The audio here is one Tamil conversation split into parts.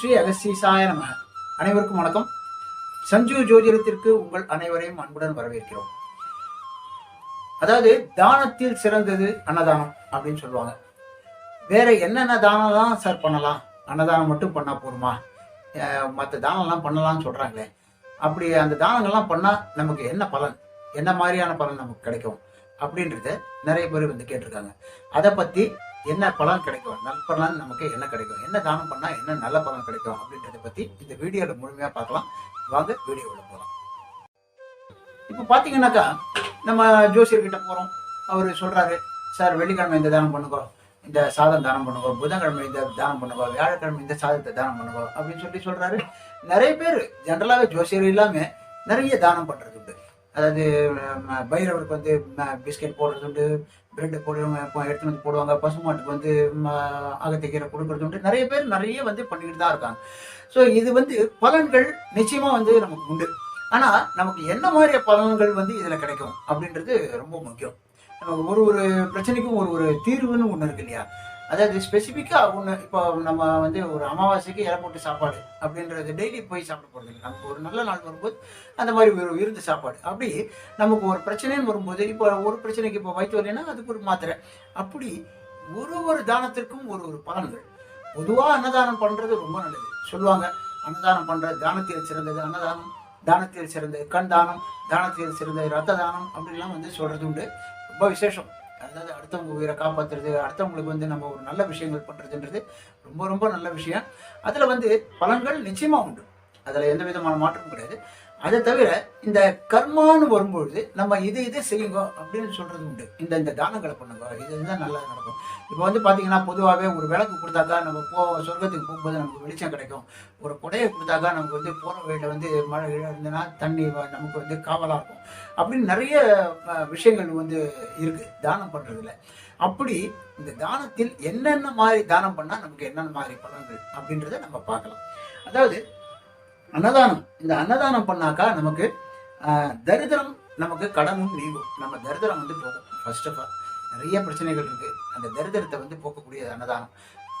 ஸ்ரீ அகஸ்தீசாய நம அனைவருக்கும் வணக்கம். சஞ்சு ஜோதிடத்திற்கு உங்கள் அனைவரையும் அன்புடன் வரவேற்கிறோம். அதாவது தானத்தில் சிறந்தது அன்னதானம் அப்படின்னு சொல்லுவாங்க. வேற என்னென்ன தானம்லாம் சார் பண்ணலாம்? அன்னதானம் மட்டும் பண்ணா போதுமா? மற்ற தானம்லாம் பண்ணலாம்னு சொல்றாங்களே. அப்படி அந்த தானங்கள்லாம் பண்ணா நமக்கு என்ன பலன்? என்ன மாதிரியான பலன் நமக்கு கிடைக்கும்? அப்படின்றத நிறைய பேர் வந்து கேட்டிருக்காங்க. அதை பத்தி என்ன பலன் கிடைக்கும்? நல்ல நமக்கு என்ன கிடைக்கும்? என்ன தானம் பண்ணால் என்ன நல்ல பலன் கிடைக்கும்? அப்படின்றத பற்றி இந்த வீடியோவில் முழுமையாக பார்க்கலாம். வாங்க வீடியோவில் போகலாம் இப்போ பார்த்தீங்கன்னாக்கா நம்ம ஜோசியர்கிட்ட போகிறோம் அவர் சொல்றாரு சார் வெள்ளிக்கிழமை இந்த தானம் பண்ணுங்க. இந்த சாதம் தானம் பண்ணுங்க. புதன்கிழமை இந்த தானம் பண்ணுங்க. வியாழக்கிழமை இந்த சாதத்தை தானம் பண்ணுங்க. அப்படின்னு சொல்லி சொல்றாரு. நிறைய பேர் ஜென்ரலாகவே ஜோசியர் இல்லாம நிறைய தானம் பண்ணுறது உண்டு அதாவது பைரவருக்கு வந்து பிஸ்கெட் போடுறது உண்டு பிரெட் போடுவாங்க இப்போ வந்து போடுவாங்க பசுமாட்டுக்கு வந்து அகத்திக்கீரை கொடுக்கறது நிறைய பேர் நிறைய வந்து பண்ணிக்கிட்டு தான் இருக்காங்க. ஸோ இது வந்து பலன்கள் நிச்சயமா வந்து நமக்கு உண்டு. ஆனா நமக்கு என்ன மாதிரி பலன்கள் வந்து இதுல கிடைக்கும் அப்படின்றது ரொம்ப முக்கியம். நமக்கு ஒரு ஒரு பிரச்சனைக்கும் ஒரு ஒரு தீர்வுன்னு ஒன்று இருக்கு இல்லையா? அதாவது ஸ்பெசிஃபிக்காக ஒன்று இப்போ நம்ம வந்து ஒரு அமாவாசைக்கு இலை போட்டு சாப்பாடு அப்படின்றது டெய்லி போய் சாப்பிட போகிறது இல்லை. நமக்கு ஒரு நல்ல நாள் வரும்போது அந்த மாதிரி ஒரு விருந்து சாப்பாடு. அப்படி நமக்கு ஒரு பிரச்சனைன்னு வரும்போது இப்போ ஒரு பிரச்சனைக்கு இப்போ வயிற்று வரலைன்னா அதுக்கு ஒரு மாத்திரை. அப்படி ஒரு ஒரு தானத்திற்கும் ஒரு ஒரு பலன்கள். பொதுவாக அன்னதானம் பண்ணுறது ரொம்ப நல்லது. சொல்லுவாங்க அன்னதானம் பண்ணுறது தானத்தில் சிறந்தது அன்னதானம் தானத்தில் சிறந்தது கண் தானம் தானத்தில் சிறந்தது ரத்த தானம் அப்படிலாம் வந்து சொல்கிறது உண்டு. ரொம்ப விசேஷம். அதாவது அடுத்தவங்க உயிரை காப்பாற்றுறது அடுத்தவங்களுக்கு வந்து நம்ம ஒரு நல்ல விஷயங்கள் பண்ணுறதுன்றது ரொம்ப ரொம்ப நல்ல விஷயம். அதில் வந்து பலன்கள் நிச்சயமாக உண்டு. அதில் எந்த விதமான மாற்றமும் கிடையாது. அதை தவிர இந்த கர்மான்னு வரும்பொழுது நம்ம இது இது செய்யுங்க அப்படின்னு சொல்றது உண்டு. இந்த இந்த தானங்களை பண்ணுங்க. இது இதுதான் நல்லா நடக்கும். இப்போ வந்து பார்த்தீங்கன்னா பொதுவாகவே ஒரு விளக்கு கொடுத்தாக்கா நம்ம போ சொர்க்கத்துக்கு போகும்போது நமக்கு வெளிச்சம் கிடைக்கும். ஒரு குடையை கொடுத்தாக்கா நமக்கு வந்து போகிற வழியில் வந்து மழை இருந்ததுன்னா தண்ணி நமக்கு வந்து காவலாக இருக்கும். அப்படின்னு நிறைய விஷயங்கள் வந்து இருக்கு. தானம் பண்ணுறதுல அப்படி இந்த தானத்தில் என்னென்ன மாதிரி தானம் பண்ணால் நமக்கு என்னென்ன மாதிரி பலன்கள் அப்படின்றத நம்ம பார்க்கலாம். அதாவது அன்னதானம். இந்த அன்னதானம் பண்ணாக்கா நமக்கு தரிதிரம் தரித்திரம் நமக்கு கடனும் நீங்கும். நம்ம தரித்திரம் வந்து போகும். ஃபர்ஸ்ட் ஆஃப் ஆல் நிறைய பிரச்சனைகள் இருக்கு. அந்த தரித்திரத்தை வந்து போக்கக்கூடிய அன்னதானம்.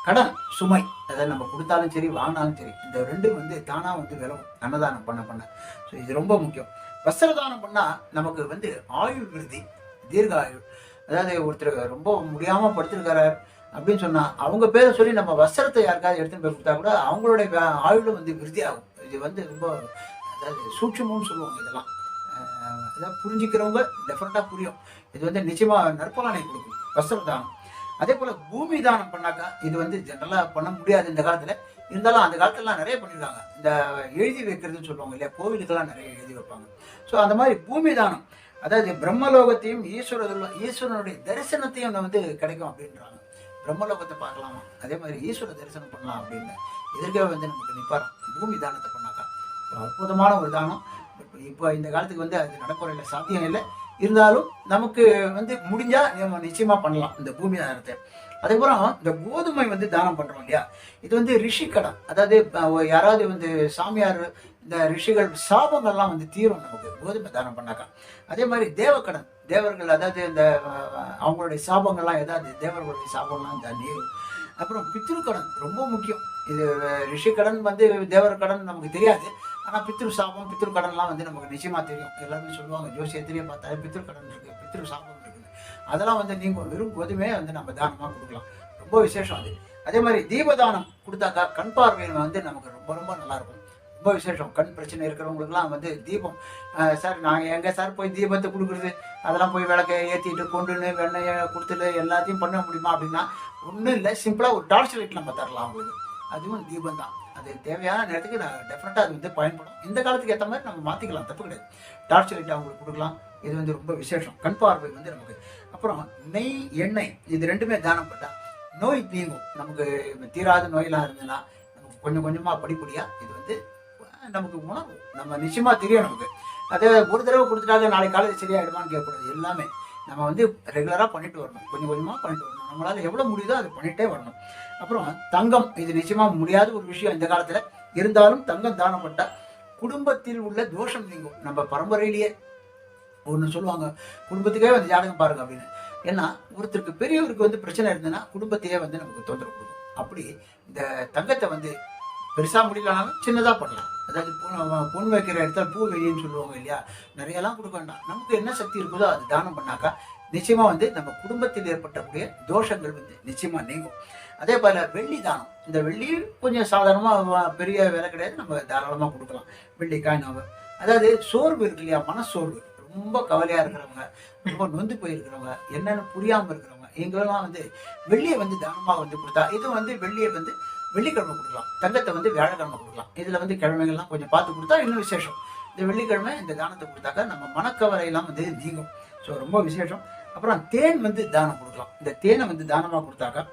கடன் சுமை அதை நம்ம கொடுத்தாலும் சரி வாங்கினாலும் சரி இந்த ரெண்டும் வந்து தானாக வந்து விலகும். அன்னதானம் பண்ண பண்ண. ஸோ இது ரொம்ப முக்கியம். வஸ்திரதானம் பண்ணால் நமக்கு வந்து ஆயுள் விருதி தீர்க்க ஆயுள் அதாவது ஒருத்தர் ரொம்ப முடியாமல் படுத்திருக்காரு அப்படின்னு சொன்னால் அவங்க பேரை சொல்லி நம்ம வஸ்திரத்தை யாருக்காவது எடுத்துன்னு போய் கொடுத்தா கூட அவங்களுடைய ஆயுளும் வந்து விருதி ஆகும் இது வந்து ரொம்ப அதாவது சூட்சமும் சொல்லுவாங்க இதெல்லாம். அதாவது புரிஞ்சுக்கிறவங்க டெஃபினட்டாக புரியும். இது வந்து நிச்சயமாக நற்பலனை கொடுக்கும். வஸ்திர தானம் அதே போல் பூமி தானம் பண்ணாக்கா இது வந்து ஜென்ரலாக பண்ண முடியாது இந்த காலத்தில். இருந்தாலும் அந்த காலத்துலலாம் நிறைய பண்ணியிருக்காங்க இந்த எழுதி வைக்கிறதுன்னு சொல்லுவாங்க இல்லையா? கோவிலுக்கெல்லாம் நிறைய எழுதி வைப்பாங்க. ஸோ அந்த மாதிரி பூமி தானம் அதாவது பிரம்மலோகத்தையும் ஈஸ்வரர்கள் ஈஸ்வரனுடைய தரிசனத்தையும் வந்து கிடைக்கும் அப்படின்றாங்க. பிரம்மலோகத்தை பார்க்கலாமா? அதே மாதிரி ஈஸ்வர தரிசனம் பண்ணலாம் அப்படின்னு எதிர்க்கவே வந்து நமக்கு நிப்பாரம் பூமி தானத்தை அற்புதமான ஒரு தானம். இப்போ- இப்போ இந்த காலத்துக்கு வந்து அது நடைமுறையில் சாத்தியம் இல்லை. இருந்தாலும் நமக்கு வந்து முடிஞ்சா நம்ம நிச்சயமா பண்ணலாம் இந்த பூமி தானத்தை. அதுக்கப்புறம் இந்த கோதுமை வந்து தானம் பண்றோம் இல்லையா? இது வந்து ரிஷி கடன். அதாவது யாராவது வந்து சாமியார் இந்த ரிஷிகள் சாபங்கள்லாம் வந்து தீரும் நமக்கு. கோதுமை தானம் பண்ணாக்கா. அதே மாதிரி தேவக்கடன். தேவர்கள் அதாவது இந்த அவங்களுடைய சாபங்கள்லாம் ஏதாவது தேவர்களுடைய சாபம்லாம் இந்த நீரும். அப்புறம் பித்ரு கடன் ரொம்ப முக்கியம். இது ரிஷிக்கடன் ரிஷி கடன் வந்து தேவர் கடன் நமக்கு தெரியாது. ஆனால் பித்ரு சாபம் பித்ரு கடன்லாம் வந்து நமக்கு நிச்சயமாக தெரியும். எல்லாருமே சொல்லுவாங்க ஜோசியத்திலேயே பார்த்தா பித்ரு கடன் இருக்குது பித்ரு சாபம் இருக்குது. அதெல்லாம் வந்து நீங்கள் வெறும் கோதுமையே வந்து நம்ம தானமாக கொடுக்கலாம். ரொம்ப விசேஷம் அது. அதே மாதிரி தீபதானம் கொடுத்தாக்கா கண் பார்வையில் வந்து நமக்கு ரொம்ப ரொம்ப நல்லாயிருக்கும். ரொம்ப விசேஷம். கண் பிரச்சனை இருக்கிறவங்களுக்குலாம் வந்து தீபம் சார் நாங்கள் எங்கே சார் போய் தீபத்தை கொடுக்குறது? அதெல்லாம் போய் விளக்க ஏற்றிட்டு கொண்டுன்னு வெண்ணையை கொடுத்துட்டு எல்லாத்தையும் பண்ண முடியுமா அப்படின்னா ஒன்றும் இல்லை. சிம்பிளாக ஒரு டார்ச் லைட் நம்ம தரலாம் அவங்களுக்கு. அதுவும் தீபம் தான் அது தேவையான நேரத்துக்கு நான் டெஃபினட்டாக அது வந்து பயன்படும். இந்த காலத்துக்கு ஏற்ற மாதிரி நம்ம மாற்றிக்கலாம் தப்பு கிடையாது. டார்ச் லைட் அவங்களுக்கு கொடுக்கலாம். இது வந்து ரொம்ப விசேஷம். கண் பார்வை வந்து நமக்கு. அப்புறம் நெய் எண்ணெய் இது ரெண்டுமே தானம் பட்டால் நோய் நீங்கும். நமக்கு தீராத நோயெல்லாம் இருந்ததுன்னா நமக்கு கொஞ்சம் கொஞ்சமாக படிப்படியாக இது வந்து நமக்கு உணவு நம்ம நிச்சயமாக தெரியும் நமக்கு. அதே ஒரு தடவை கொடுத்துட்டாங்க நாளைக்கு காலையில் சரியாயிடுமான்னு கேட்கக்கூடாது. எல்லாமே நம்ம வந்து ரெகுலராக பண்ணிட்டு வரணும். கொஞ்சம் கொஞ்சமாக பண்ணிட்டு வரணும். நம்மளால் எவ்வளோ முடியுதோ அதை பண்ணிகிட்டே வரணும். அப்புறம் தங்கம் இது நிச்சயமாக முடியாத ஒரு விஷயம் இந்த காலத்தில். இருந்தாலும் தங்கம் தானம் பண்ணா குடும்பத்தில் உள்ள தோஷம் நீங்கும். நம்ம பரம்பரையிலேயே ஒன்று சொல்லுவாங்க குடும்பத்துக்கே வந்து ஜாதகம் பாருங்க அப்படின்னு. ஏன்னா ஒருத்தருக்கு பெரியவருக்கு வந்து பிரச்சனை இருந்ததுன்னா குடும்பத்தையே வந்து நமக்கு தொந்தரவு கொடுக்கும். அப்படி இந்த தங்கத்தை வந்து பெருசாக முடியலனாலும் சின்னதாக பண்ணலாம். அதாவது பொன் பொன் வைக்கிற இடத்துல பூ வெளியேன்னு சொல்லுவாங்க இல்லையா? நிறையெல்லாம் கொடுக்க வேண்டாம். நமக்கு என்ன சக்தி இருக்குதோ அது தானம் பண்ணாக்கா நிச்சயமா வந்து நம்ம குடும்பத்தில் ஏற்பட்டக்கூடிய தோஷங்கள் வந்து நிச்சயமா நீங்கும். அதே போல வெள்ளி தானம். இந்த வெள்ளி கொஞ்சம் சாதாரணமாக பெரிய விலை கிடையாது. நம்ம தாராளமாக கொடுக்கலாம். வெள்ளி காயினாவை அதாவது சோர்வு இருக்கு இல்லையா? மனசோர்வு ரொம்ப கவலையாக இருக்கிறவங்க ரொம்ப நொந்து போயிருக்கிறவங்க என்னன்னு புரியாமல் இருக்கிறவங்க எங்களெல்லாம் வந்து வெள்ளியை வந்து தானமாக வந்து கொடுத்தா இது வந்து வெள்ளியை வந்து வெள்ளிக்கிழமை கொடுக்கலாம். தங்கத்தை வந்து வியாழக்கிழமை கொடுக்கலாம். இதில் வந்து கிழமைகள்லாம் கொஞ்சம் பார்த்து கொடுத்தா இன்னும் விசேஷம்? இந்த வெள்ளிக்கிழமை இந்த தானத்தை கொடுத்தாக்கா நம்ம மனக்கவலையெல்லாம் வந்து நீங்கும். ஸோ ரொம்ப விசேஷம். அப்புறம் தேன் வந்து தானம் கொடுக்கலாம். இந்த தேனை வந்து தானமாக கொடுத்தாக்கா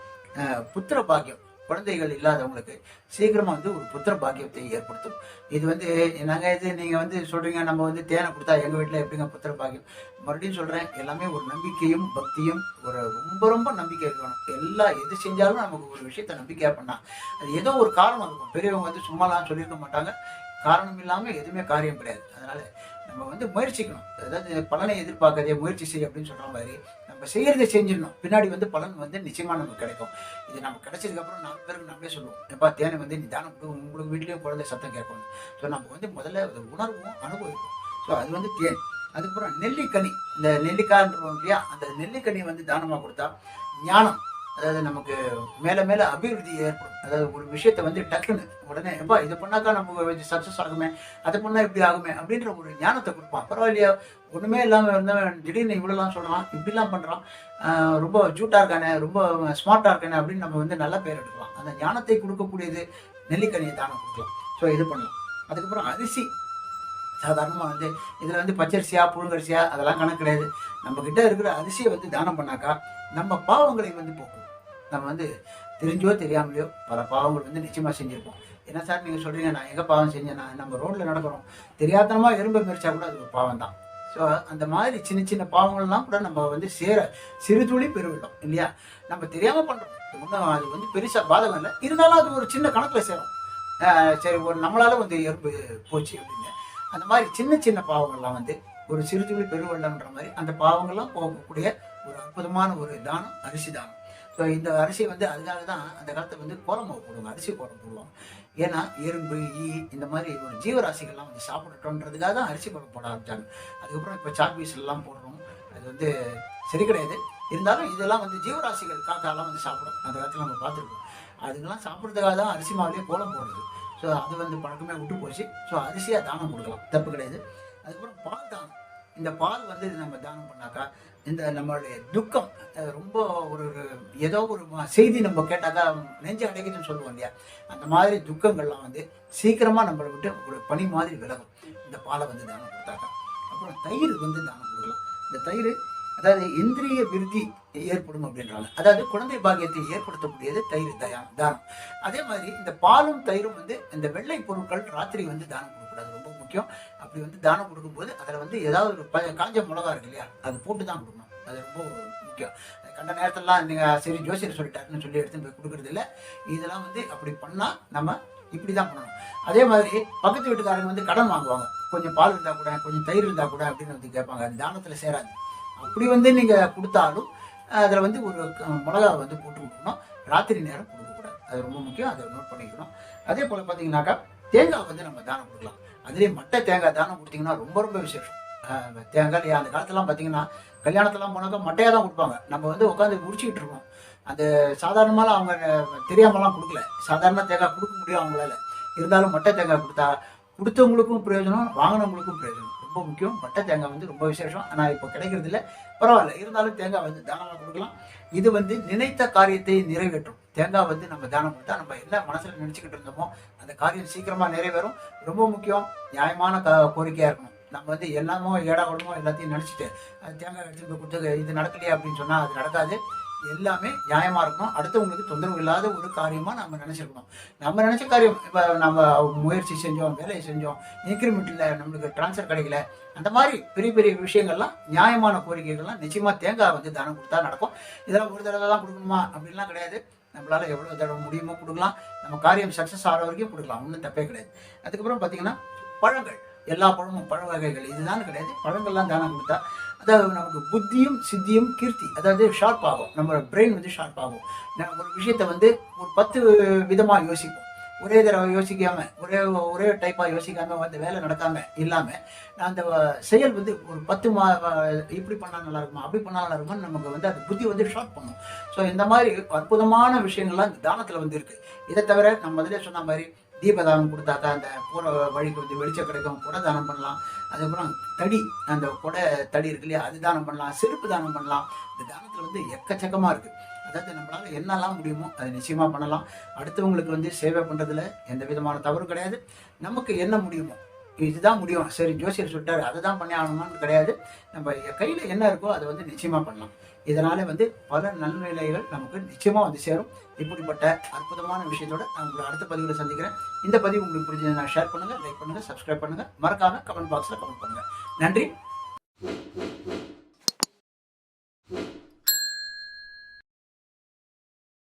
புத்திர பாக்கியம். குழந்தைகள் இல்லாதவங்களுக்கு சீக்கிரமாக வந்து ஒரு புத்திர பாக்கியத்தை ஏற்படுத்தும். இது வந்து நாங்கள் இது? நீங்கள் வந்து சொல்கிறீங்க நம்ம வந்து தேனை கொடுத்தா எங்கள் வீட்டில் எப்படிங்க புத்திர பாக்கியம்? மறுபடியும் சொல்கிறேன் எல்லாமே ஒரு நம்பிக்கையும் பக்தியும் ஒரு ரொம்ப ரொம்ப நம்பிக்கை இருக்கணும். எல்லா எது செஞ்சாலும் நமக்கு ஒரு விஷயத்த நம்பிக்கையாக பண்ணால் அது ஏதோ ஒரு காரணம் இருக்கும். பெரியவங்க வந்து சும்மாலாம் சொல்லியிருக்க மாட்டாங்க. காரணம் இல்லாமல் எதுவுமே காரியம் கிடையாது. அதனால் நம்ம வந்து முயற்சிக்கணும். அதாவது பலனை எதிர்பார்க்காதே முயற்சி செய்ய அப்படின்னு சொல்கிற மாதிரி நம்ம செய்கிறத செஞ்சிடணும். பின்னாடி வந்து பலன் வந்து நிச்சயமா நமக்கு கிடைக்கும். இது நம்ம கிடைச்சதுக்கப்புறம் நாலு பேருக்கு நம்மளே சொல்லுவோம். எப்பா தேனை வந்து நீ தானம் கொடு, உங்களுக்கு வீட்லேயும் குழந்தை சத்தம் கேட்கணும் ஸோ நம்ம வந்து முதல்ல அதை உணர்வோம் அனுபவிப்போம். ஸோ அது வந்து தேன். அதுக்கப்புறம் நெல்லிக்கனி. இந்த நெல்லிக்காய்ன்றோம் இல்லையா? அந்த நெல்லிக்கனி வந்து தானமாக கொடுத்தா ஞானம் அதாவது நமக்கு மேலே மேலே அபிவிருத்தி ஏற்படும். அதாவது ஒரு விஷயத்தை வந்து டக்குன்னு உடனே எப்பா இதை பண்ணாக்கா நமக்கு சக்ஸஸ் ஆகுமே? அதை பண்ணால் இப்படி ஆகுமே? அப்படின்ற ஒரு ஞானத்தை கொடுப்பான். பரவாயில்லையா? ஒன்றுமே இல்லாமல் இருந்தவன் திடீர்னு இவ்வளோலாம் சொல்கிறான் இப்படிலாம் பண்ணுறான் ரொம்ப ஜூட்டாக இருக்கானே ரொம்ப ஸ்மார்ட்டாக இருக்கானே அப்படின்னு நம்ம வந்து நல்லா பேர் எடுக்கலாம். அந்த ஞானத்தை கொடுக்கக்கூடியது நெல்லிக்கனியை தானம் கொடுக்கலாம். ஸோ இது பண்ணலாம். அதுக்கப்புறம் அரிசி. சாதாரணமாக வந்து இதில் வந்து பச்சரிசியா புழுங்கரிசியா அதெல்லாம் கணக்கு கிடையாது. நம்மக்கிட்ட இருக்கிற அரிசியை வந்து தானம் பண்ணாக்கா நம்ம பாவங்களை வந்து போக்கும். நம்ம வந்து தெரிஞ்சோ தெரியாமலையோ பல பாவங்கள் வந்து நிச்சயமாக செஞ்சுருப்போம். என்ன சார் நீங்கள் சொல்கிறீங்க நான் எங்கே பாவம் செஞ்சேன்? நான் நம்ம ரோட்டில் நடக்கிறோம் தெரியாதனமாக எறும்பை மெரிச்சா கூட அது ஒரு பாவம் தான் ஸோ அந்த மாதிரி சின்ன சின்ன பாவங்கள்லாம் கூட நம்ம வந்து சேர சிறு துளி பெருவிடும் இல்லையா? நம்ம தெரியாமல் பண்ணுறோம் ஒன்றும் அது வந்து பெருசாக பாதகம் இல்லை. இருந்தாலும் அது ஒரு சின்ன கணக்கில் சேரும். சரி ஒரு நம்மளால் வந்து எறும்பு போச்சு அப்படின்னு. அந்த மாதிரி சின்ன சின்ன பாவங்கள்லாம் வந்து ஒரு சிறு துளி பெருவெள்ளம்ன்ற மாதிரி அந்த பாவங்கள்லாம் போகக்கூடிய ஒரு அற்புதமான ஒரு தானம் அரிசி தானம். ஸோ இந்த அரிசி வந்து அதுக்காக தான் அந்த காலத்தில் வந்து கோலம் மாவு போடுவாங்க அரிசி கோலம் போடுவாங்க. ஏன்னா எறும்பு ஈ இந்த மாதிரி ஒரு ஜீவராசிகள்லாம் வந்து சாப்பிடட்டோன்றதுக்காக தான் அரிசி கோலம் போட ஆரம்பிச்சாங்க. அதுக்கப்புறம் இப்போ சாக்பீஸ் எல்லாம் போடுறோம். அது வந்து சரி கிடையாது. இருந்தாலும் இதெல்லாம் வந்து ஜீவராசிகள் காக்காலாம் வந்து சாப்பிடும். அந்த காலத்தில் நம்ம பார்த்துருக்கோம். அதுக்கெல்லாம் சாப்பிட்றதுக்காக தான் அரிசி மாவுலேயே கோலம் போடுறது. ஸோ அது வந்து பழக்கமே விட்டு போச்சு. ஸோ அரிசியாக தானம் கொடுக்கலாம். தப்பு கிடையாது. அதுக்கப்புறம் பால் இந்த பால் வந்து நம்ம தானம் பண்ணாக்கா இந்த நம்மளுடைய துக்கம் ரொம்ப ஒரு ஏதோ ஒரு செய்தி நம்ம கேட்டாக்கா நெஞ்சு அடைக்குதுன்னு சொல்லுவோம் இல்லையா? அந்த மாதிரி துக்கங்கள்லாம் வந்து சீக்கிரமாக நம்மளை விட்டு ஒரு பனி மாதிரி விலகும். இந்த பாலை வந்து தானம் கொடுத்தாக்கா. அப்புறம் தயிர் வந்து தானம் கொடுக்கலாம். இந்த தயிர் அதாவது இந்திரிய விருத்தி ஏற்படும் அப்படின்றாங்க அதாவது குழந்தை பாக்கியத்தை ஏற்படுத்தக்கூடியது தயிர் தயா- தானம். அதே மாதிரி இந்த பாலும் தயிரும் வந்து இந்த வெள்ளை பொருட்கள் ராத்திரி வந்து தானம் கொடுக்கும். முக்கியம். அப்படி வந்து தானம் கொடுக்கும்போது அதில் வந்து ஏதாவது ஒரு ப- காஞ்ச மிளகா இருக்கு இல்லையா? அது போட்டு தான் கொடுக்கணும். அது ரொம்ப முக்கியம். கண்ட நேரத்திலலாம் நீங்கள் சரி ஜோசியர் சொல்லிட்டாருன்னு சொல்லி எடுத்து போய் கொடுக்குறது இல்லை. இதெல்லாம் வந்து அப்படி பண்ணால் நம்ம இப்படி தான் பண்ணணும். அதே மாதிரி பக்கத்து வீட்டுக்காரங்க வந்து கடன் வாங்குவாங்க. கொஞ்சம் பால் இருந்தால் கூட கொஞ்சம் தயிர் இருந்தால் கூட அப்படின்னு வந்து கேட்பாங்க. அது தானத்தில் சேராது. அப்படி வந்து நீங்கள் கொடுத்தாலும் அதில் வந்து ஒரு மிளகாவை மிளகா வந்து போட்டு கொடுக்கணும். ராத்திரி நேரம் கொடுக்கக்கூடாது. அது ரொம்ப முக்கியம். அதை நோட் பண்ணிக்கணும். அதே போல் பார்த்தீங்கன்னாக்கா தேங்காய் வந்து நம்ம தானம் கொடுக்கலாம். அதுலேயே மட்டை தேங்காய் தானம் கொடுத்தீங்கன்னா ரொம்ப ரொம்ப விசேஷம். தேங்காய் அந்த காலத்துலாம் பார்த்தீங்கன்னா கல்யாணத்தெல்லாம் போனாக்கா மட்டையாக தான் கொடுப்பாங்க. நம்ம வந்து உட்காந்து முடிச்சுக்கிட்டு இருக்கோம் அந்த சாதாரணமாலாம் அவங்க தெரியாமலாம் கொடுக்கல. சாதாரண தேங்காய் கொடுக்க முடியும் அவங்களால. இருந்தாலும் மட்டை தேங்காய் கொடுத்தா கொடுத்தவங்களுக்கும் பிரயோஜனம் வாங்கினவங்களுக்கும் பிரயோஜனம். ரொம்ப முக்கியம். பட்டை தேங்காய் வந்து ரொம்ப விசேஷம். ஆனால் இப்போ கிடைக்கிறது இல்லை பரவாயில்ல. இருந்தாலும் தேங்காய் வந்து தானமாக கொடுக்கலாம். இது வந்து நினைத்த காரியத்தை நிறைவேற்றும். தேங்காய் வந்து நம்ம தானம் கொடுத்தா நம்ம என்ன மனசில் நினச்சிக்கிட்டு இருந்தோமோ அந்த காரியம் சீக்கிரமாக நிறைவேறும். ரொம்ப முக்கியம். நியாயமான க கோரிக்கையாக இருக்கணும். நம்ம வந்து எல்லாமோ ஏடா கூடமோ எல்லாத்தையும் நினச்சிட்டு அது தேங்காய் எடுத்து கொடுத்து இது நடக்கலையே? அப்படின்னு சொன்னால் அது நடக்காது. எல்லாமே நியாயமாக இருக்கணும். அடுத்தவங்களுக்கு தொந்தரவு இல்லாத ஒரு காரியமாக நம்ம நினைச்சிருக்கணும். நம்ம நினச்ச காரியம் இப்போ நம்ம முயற்சி செஞ்சோம் வேலையை செஞ்சோம் இன்க்ரிமெண்ட்டில் நம்மளுக்கு ட்ரான்ஸ்ஃபர் கிடைக்கல. அந்த மாதிரி பெரிய பெரிய விஷயங்கள்லாம் நியாயமான கோரிக்கைகள்லாம் நிச்சயமாக தேங்காய் வந்து தானம் கொடுத்தா நடக்கும். இதெல்லாம் ஒரு தடவை தான் கொடுக்கணுமா? அப்படின்லாம் கிடையாது. நம்மளால எவ்வளோ தடவை முடியுமோ கொடுக்கலாம். நம்ம காரியம் சக்ஸஸ் ஆகிற வரைக்கும் கொடுக்கலாம். ஒன்றும் தப்பே கிடையாது. அதுக்கப்புறம் பார்த்தீங்கன்னா பழங்கள். எல்லா பழமும் பழ வகைகள் இதுதான் கிடையாது. பழங்கள்லாம் தானம் கொடுத்தா அதாவது நமக்கு புத்தியும் சித்தியும் கீர்த்தி அதாவது ஷார்ப் ஆகும். நம்ம பிரெயின் வந்து ஷார்ப் ஆகும். நம்ம ஒரு விஷயத்தை வந்து ஒரு பத்து விதமாக யோசிப்போம். ஒரே தடவை யோசிக்காம ஒரே ஒரே டைப்பாக யோசிக்காம வந்து வேலை நடக்காம இல்லாமல் அந்த செயல் வந்து ஒரு பத்து மா இப்படி பண்ணால் நல்லா இருக்குமா அப்படி பண்ணால் நல்லா இருக்குமா நமக்கு வந்து அந்த புத்தி வந்து ஷார்ட் பண்ணும். ஸோ இந்த மாதிரி அற்புதமான விஷயங்கள்லாம் இந்த தானத்தில் வந்து இருக்குது இதை தவிர நம்ம அதிலே சொன்ன மாதிரி தீபதானம் கொடுத்தாக்கா அந்த போகிற வழிக்கு வந்து வெளிச்சம் கிடைக்கும் குடை தானம் பண்ணலாம். அதுக்கப்புறம் தடி அந்த கொடை தடி இருக்கு இல்லையா அது தானம் பண்ணலாம் செருப்பு தானம் பண்ணலாம். இந்த தானத்தில் வந்து எக்கச்சக்கமாக இருக்குது அதாவது நம்மளால் என்னெல்லாம் முடியுமோ அதை நிச்சயமாக பண்ணலாம். அடுத்தவங்களுக்கு வந்து சேவை பண்ணுறதுல எந்த விதமான தவறும் கிடையாது. நமக்கு என்ன முடியுமோ இதுதான் முடியும். சரி ஜோசியர் சொல்லிட்டாரு. அதை தான் பண்ணி ஆகணும்னு கிடையாது. நம்ம கையில் என்ன இருக்கோ அதை வந்து நிச்சயமாக பண்ணலாம். இதனால் வந்து பல நன்மைகள் நமக்கு நிச்சயமாக வந்து சேரும். இப்படிப்பட்ட அற்புதமான விஷயத்தோட நான் உங்களை அடுத்த பதிவில் சந்திக்கிறேன். இந்த பதிவு உங்களுக்கு புரிஞ்சதுன்னா நான் ஷேர் பண்ணுங்கள் லைக் பண்ணுங்கள் சப்ஸ்கிரைப் பண்ணுங்கள் மறக்காமல் கமெண்ட் பாக்ஸில் கமெண்ட் பண்ணுங்கள் நன்றி.